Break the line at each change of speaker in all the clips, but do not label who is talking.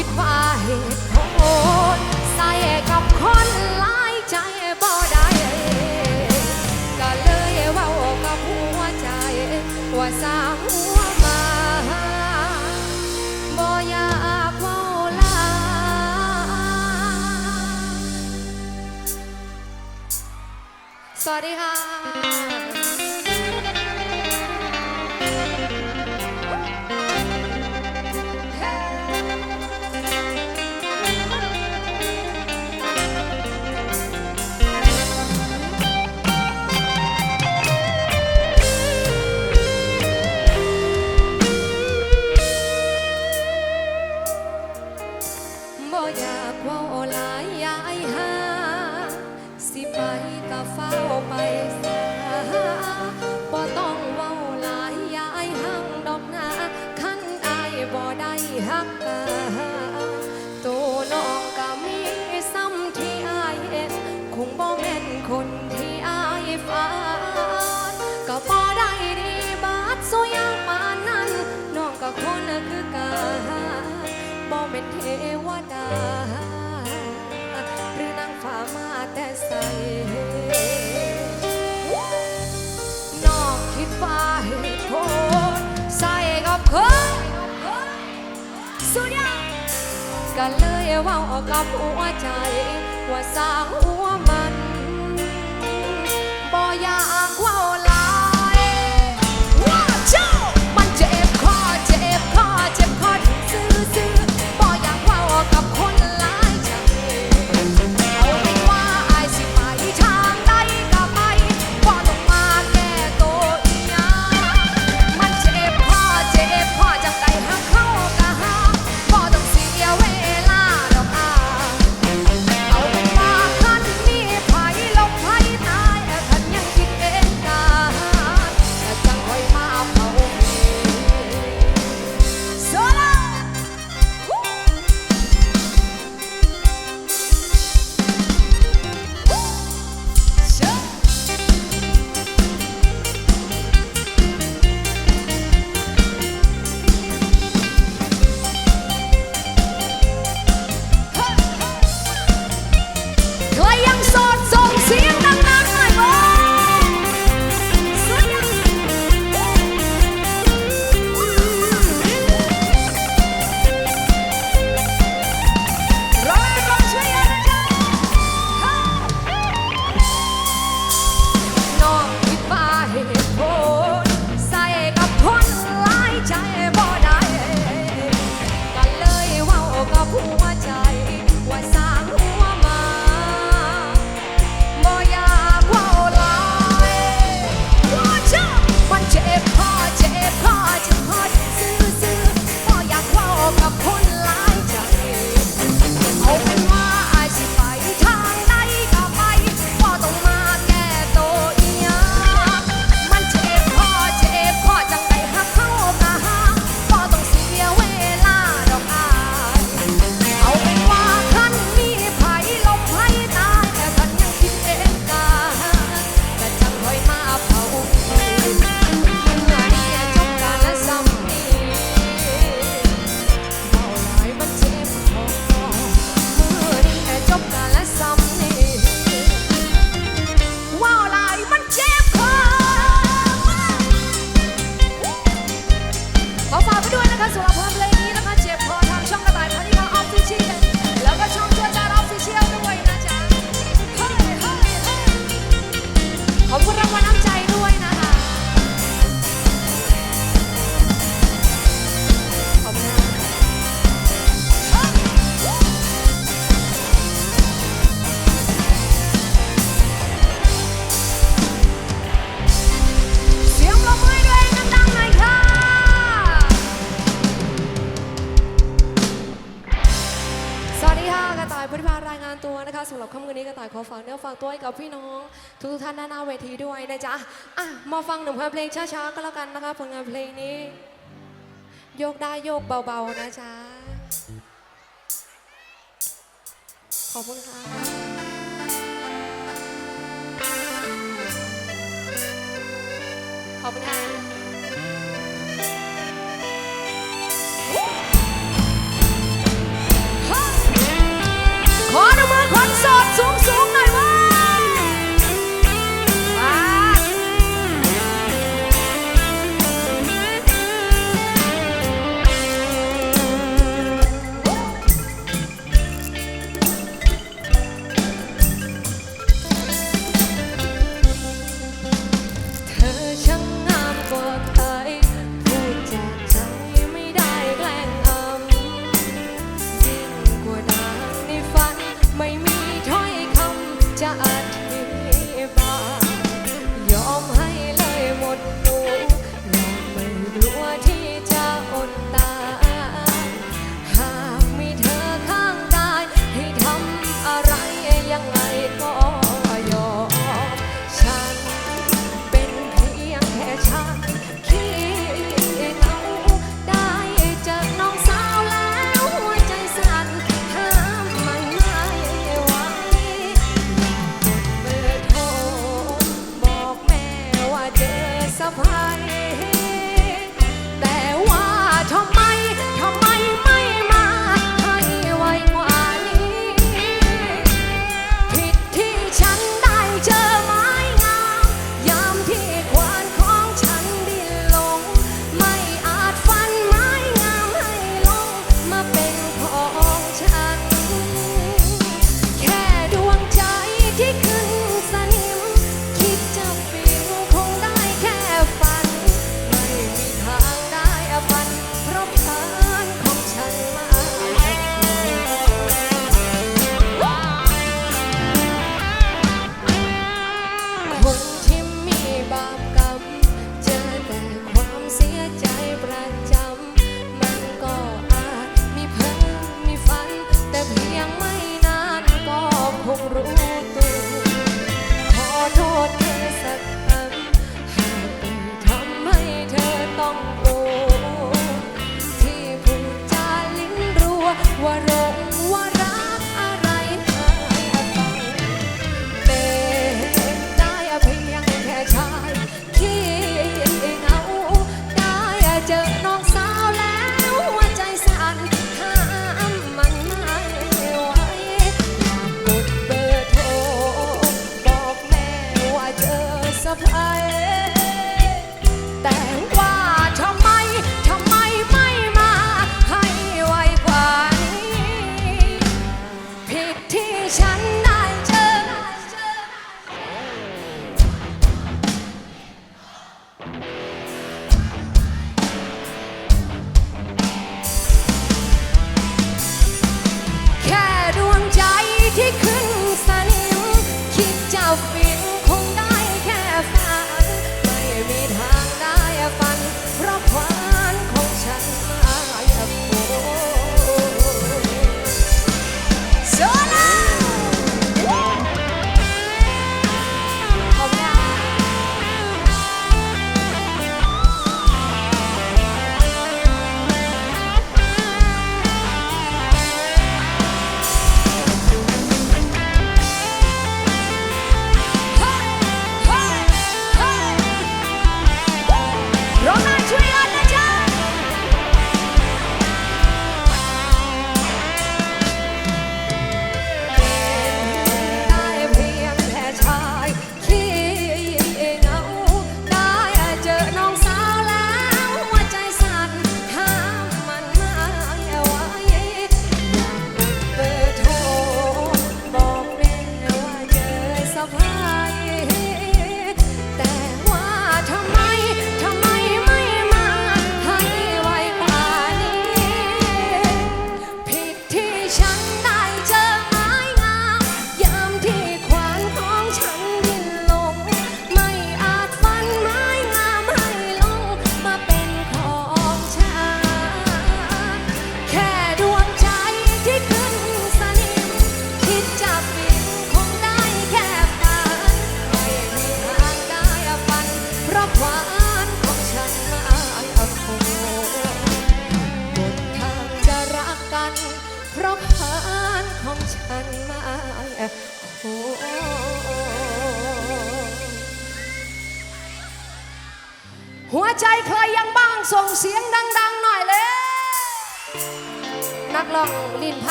คิดว่าเหตุผลใส่กับคนหลายใจบ่ได้ ก็เลยเว้ากับหัวใจว่าสาหัวมาบ่อยากเว้าลาสวัสดีค่ะ เฝ้ต้องว้าหลายยายหังดอกนาคันอบ่ได้หักตัวน้องก็มีซ้ำที่อเห็คงบ่แม่นคนที่อายฝัก็บ่ได้ดีบาดสวยปานนั้นน้องก็คนคือกันบ่เป็นเทวดาหรือนางฟ้ามาแต่ใส เลยเว้าออกกับหัวใจว่าสร้างหัวมาากตัวให้กับพี่น้อง ทุกท่านด้าหน้าเวทีด้วยนะจ๊ะอะมาฟังหนุ่งเพลงช้าๆก็แล้วกันนะคะผลงานเพลงนี้ โยกได้โยกเบาๆนะจ๊ะขอบคุณค่ะขอบคุณค่ะ。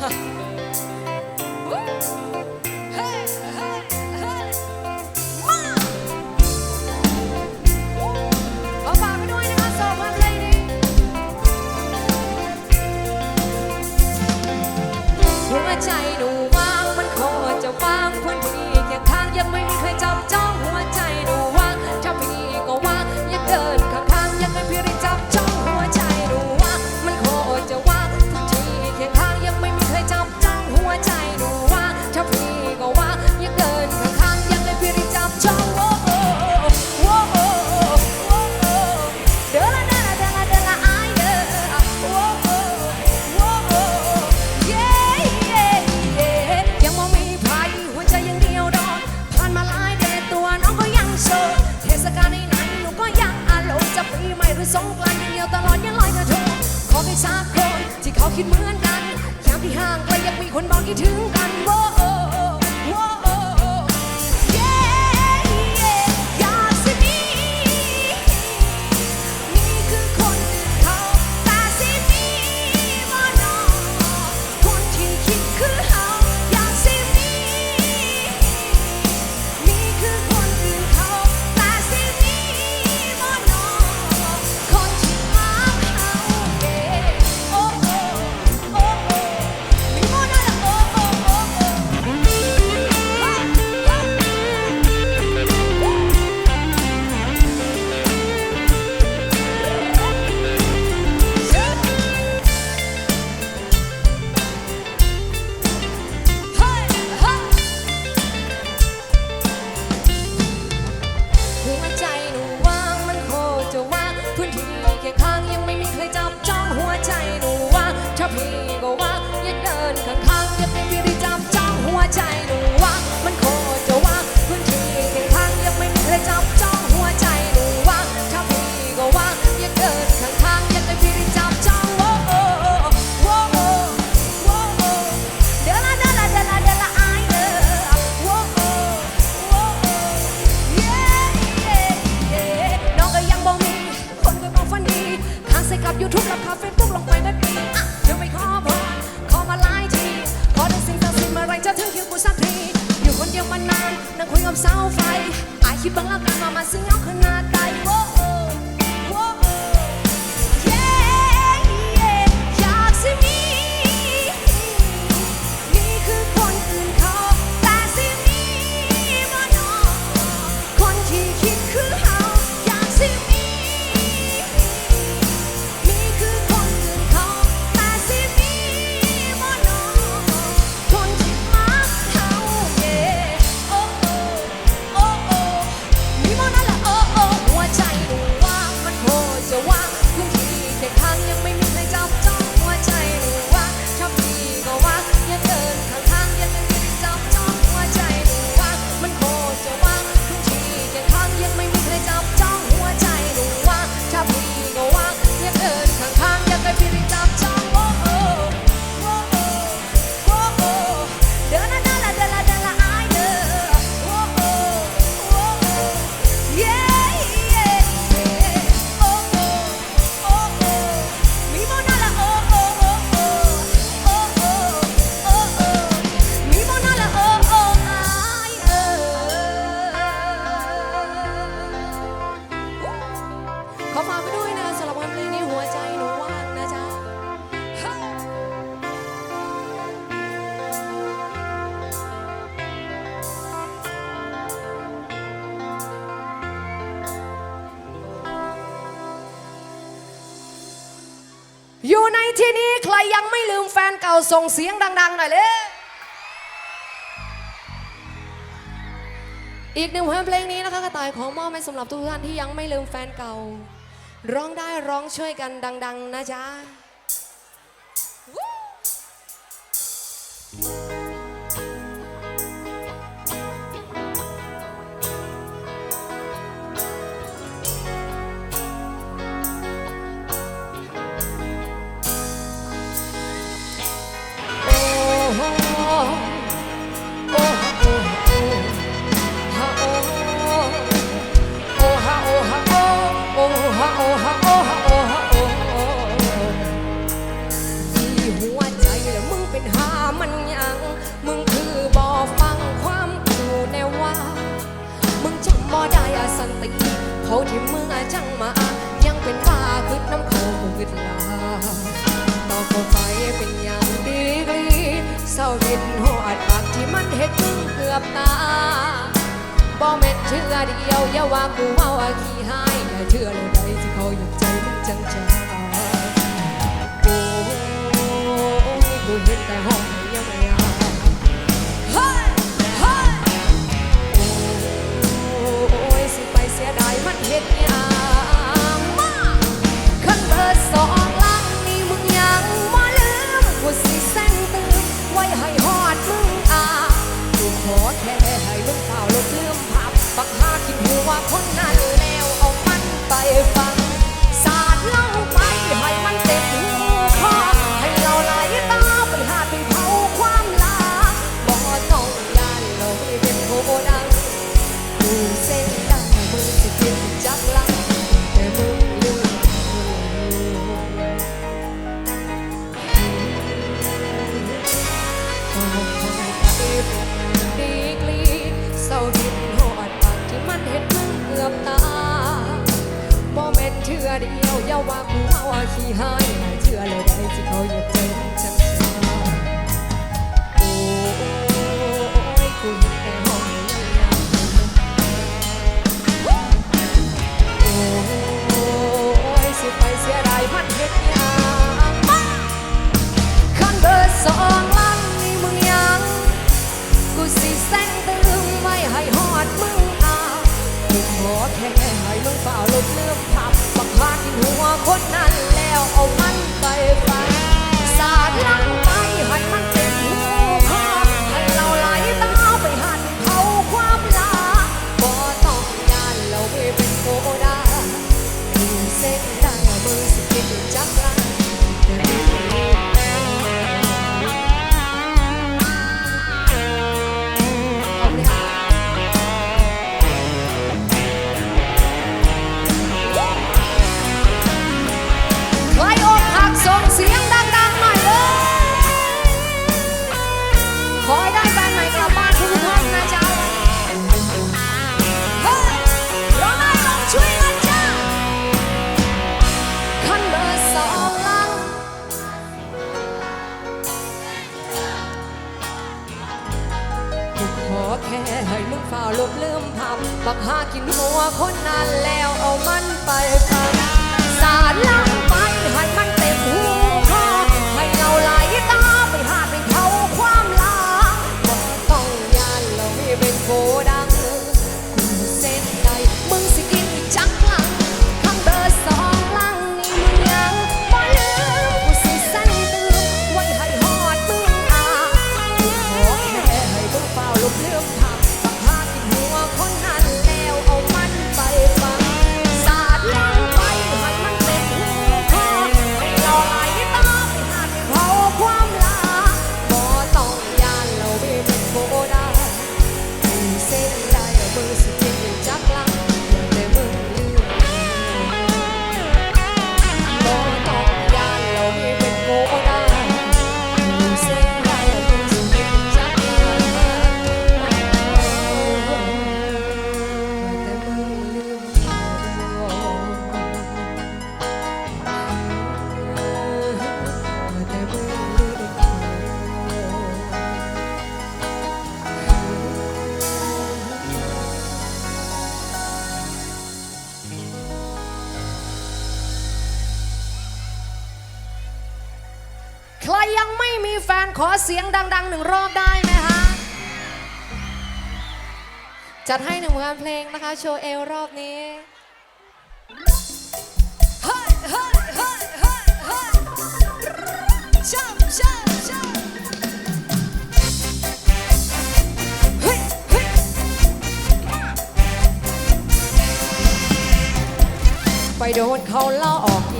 Ha ha ha. บอกให้สักคนที่เขาคิดเหมือนกันยามที่ห่างไกลยังมีคนบอกคิดถึงกันโอ้โอ้โอ้ ยังมานานนั่งคุยกับเสาไฟอาคิดบังลักันมามาซึ่งเอาขนาดใด อยู่ในที่นี้ใครยังไม่ลืมแฟนเก่าส่งเสียงดัง ๆ หน่อยเลยอีกหนึ่งเพลงเพลงนี้นะคะกระต่ายของมอบให้สำหรับทุกท่านที่ยังไม่ลืมแฟนเก่า ร้องได้ร้องช่วยกันดัง ๆ นะจ๊ะ Woo! พึ่เกือบตาบอกแม่นเชื่อเดียวอย่าว่ากูเมาขี้หายอย่าเชื่อเลยใดที่เขาหยุดใจมึงจังจังโอ้กูเห็นแต่ห้อง fire, fire. i don't little to call you. ขอเสียงดังๆหนึ่งรอบได้ไหมคะจัดให้หนึ่งงานเพลงนะคะ โชว์เอลรอบนี้ไปโดนเขาเล่าออก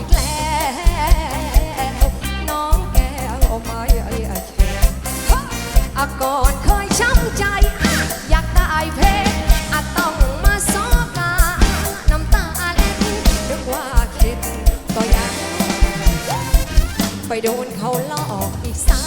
อากรเคยช้ำใจ อยากได้เพชรอาต้องมาซอกา น้ำตาเล็ดนึกว่าคิดก็ยัง ไปโดนเขาหลอกอีกซ้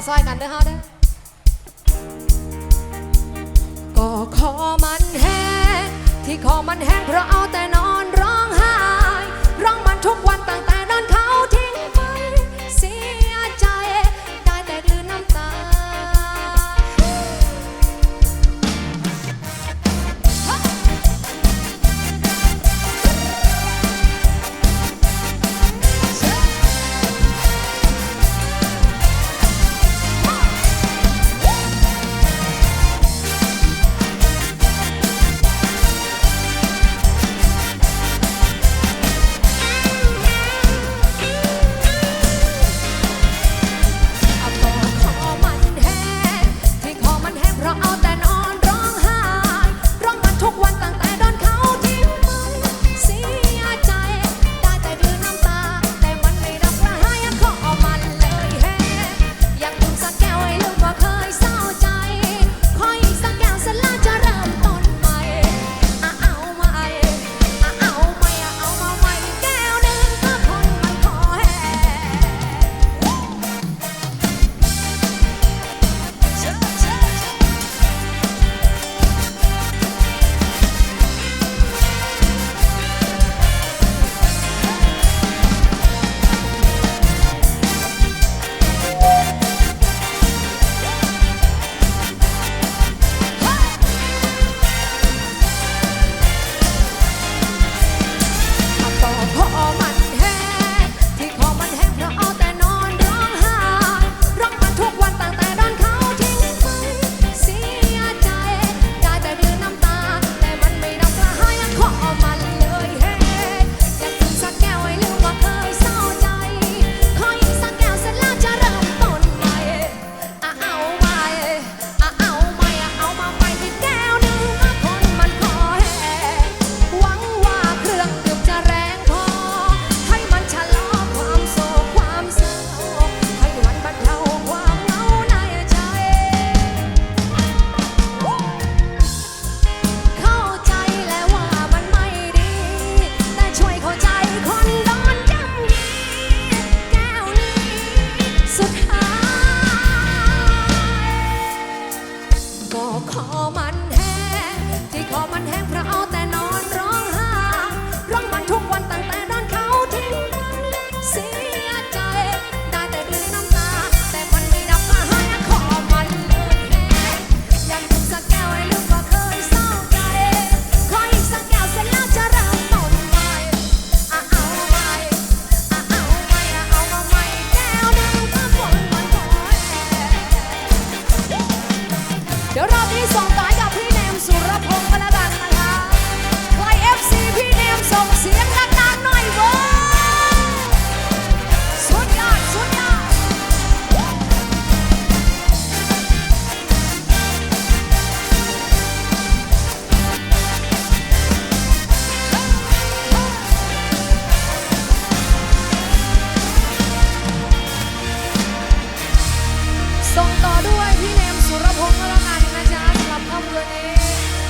องซอยกันเด้อเฮาเด้อก็คอมันแห้งที่คอมันแห้งเพราะเอา